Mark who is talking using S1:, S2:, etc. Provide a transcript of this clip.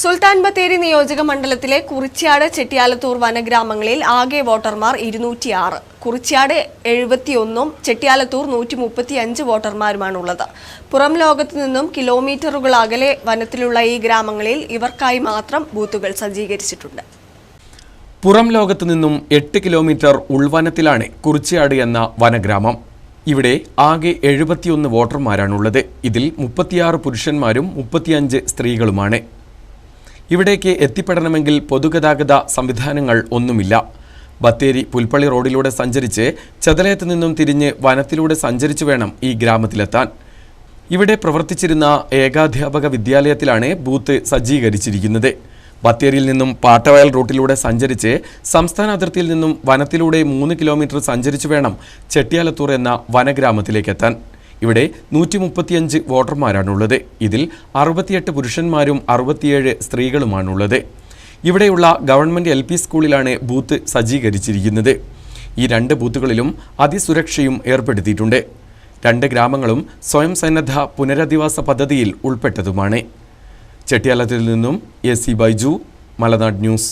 S1: സുൽത്താൻ ബത്തേരി നിയോജക മണ്ഡലത്തിലെ കുറിച്യാട് ചെട്ടിയാലത്തൂർ വനഗ്രാമങ്ങളിൽ ആകെ വോട്ടർമാർ ഇരുന്നൂറ്റിയാറ്. കുറിച്യാട് എഴുപത്തിയൊന്നും ചെട്ടിയാലത്തൂർ നൂറ്റി മുപ്പത്തിയഞ്ച് വോട്ടർമാരുമാണുള്ളത്. പുറം ലോകത്തു നിന്നും കിലോമീറ്ററുകൾ അകലെ വനത്തിലുള്ള ഈ ഗ്രാമങ്ങളിൽ ഇവർക്കായി മാത്രം ബൂത്തുകൾ സജ്ജീകരിച്ചിട്ടുണ്ട്.
S2: പുറം ലോകത്തു നിന്നും എട്ട് കിലോമീറ്റർ ഉൾവനത്തിലാണ് കുറിച്യാട് എന്ന വനഗ്രാമം. ഇവിടെ ആകെ എഴുപത്തിയൊന്ന് വോട്ടർമാരാണുള്ളത്. ഇതിൽ മുപ്പത്തിയാറ് പുരുഷന്മാരും മുപ്പത്തിയഞ്ച് സ്ത്രീകളുമാണ്. ഇവിടേക്ക് എത്തിപ്പെടണമെങ്കിൽ പൊതുഗതാഗത സംവിധാനങ്ങൾ ഒന്നുമില്ല. ബത്തേരി പുൽപ്പള്ളി റോഡിലൂടെ സഞ്ചരിച്ച് ചെതലയത്ത് നിന്നും തിരിഞ്ഞ് വനത്തിലൂടെ സഞ്ചരിച്ചു വേണം ഈ ഗ്രാമത്തിലെത്താൻ. ഇവിടെ പ്രവർത്തിച്ചിരുന്ന ഏകാധ്യാപക വിദ്യാലയത്തിലാണ് ബൂത്ത് സജ്ജീകരിച്ചിരിക്കുന്നത്. ബത്തേരിയിൽ നിന്നും പാട്ടവയൽ റൂട്ടിലൂടെ സഞ്ചരിച്ച് സംസ്ഥാന അതിർത്തിയിൽ നിന്നും വനത്തിലൂടെ മൂന്ന് കിലോമീറ്റർ സഞ്ചരിച്ചു വേണം ചെട്ടിയാലത്തൂർ എന്ന വനഗ്രാമത്തിലേക്കെത്താൻ. ഇവിടെ നൂറ്റി മുപ്പത്തിയഞ്ച് വോട്ടർമാരാണുള്ളത്. ഇതിൽ അറുപത്തിയെട്ട് പുരുഷന്മാരും അറുപത്തിയേഴ് സ്ത്രീകളുമാണുള്ളത്. ഇവിടെയുള്ള ഗവൺമെന്റ് എൽ സ്കൂളിലാണ് ബൂത്ത് സജ്ജീകരിച്ചിരിക്കുന്നത്. ഈ രണ്ട് ബൂത്തുകളിലും അതിസുരക്ഷയും ഏർപ്പെടുത്തിയിട്ടുണ്ട്. രണ്ട് ഗ്രാമങ്ങളും സ്വയം സന്നദ്ധ പുനരധിവാസ പദ്ധതിയിൽ ഉൾപ്പെട്ടതുമാണ്. ചെട്ടിയാലത്തിൽ നിന്നും A C Baiju Malanad news.